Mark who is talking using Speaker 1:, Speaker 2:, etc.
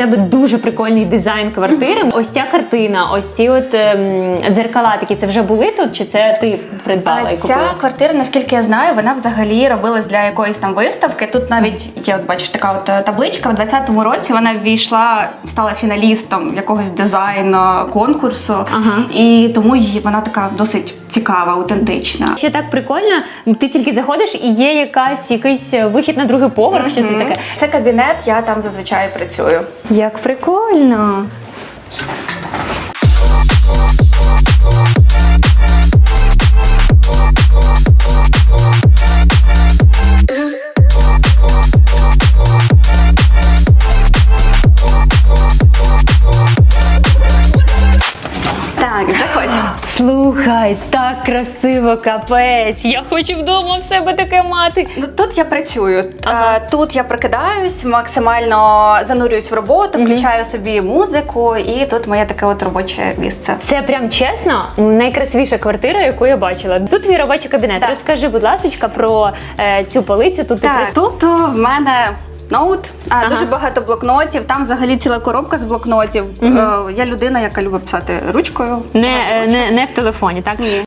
Speaker 1: Тебе дуже прикольний дизайн квартири. Ось ця картина, ось ці от ем, дзеркала такі, це вже були тут, чи це ти придбала
Speaker 2: А
Speaker 1: і
Speaker 2: Ця
Speaker 1: купила?
Speaker 2: квартира, наскільки я знаю, вона взагалі робилась для якоїсь там виставки. Тут навіть є, от бачиш, така от е, табличка. У 20-му році вона ввійшла, стала фіналістом якогось дизайну конкурсу,
Speaker 1: Ага.
Speaker 2: і тому її вона така досить цікава, аутентична.
Speaker 1: Ще так прикольно, ти тільки заходиш і є якась якийсь вихід на другий поверх. Що це таке?
Speaker 2: Це кабінет, я там зазвичай працюю.
Speaker 1: Як прикольно.
Speaker 2: Так, заходь.
Speaker 1: Слухай, так красиво, капець. Я хочу вдома в себе таке мати.
Speaker 2: Ну, тут я працюю.
Speaker 1: Ага.
Speaker 2: Е, Тут я прокидаюсь, максимально занурююсь в роботу, включаю собі музику, і тут моє таке от робоче місце.
Speaker 1: Це прям чесно найкрасивіша квартира, яку я бачила. Тут твій робочий кабінет.
Speaker 2: Так.
Speaker 1: Розкажи, будь ласка, про е, цю полицю. Тут ти
Speaker 2: Так,
Speaker 1: при-
Speaker 2: тут в мене ноут, а,
Speaker 1: Ага.
Speaker 2: дуже багато блокнотів. Там взагалі ціла коробка з блокнотів. Е, я людина, яка любить писати ручкою.
Speaker 1: не, е, не, не в телефоні, так?
Speaker 2: Ні.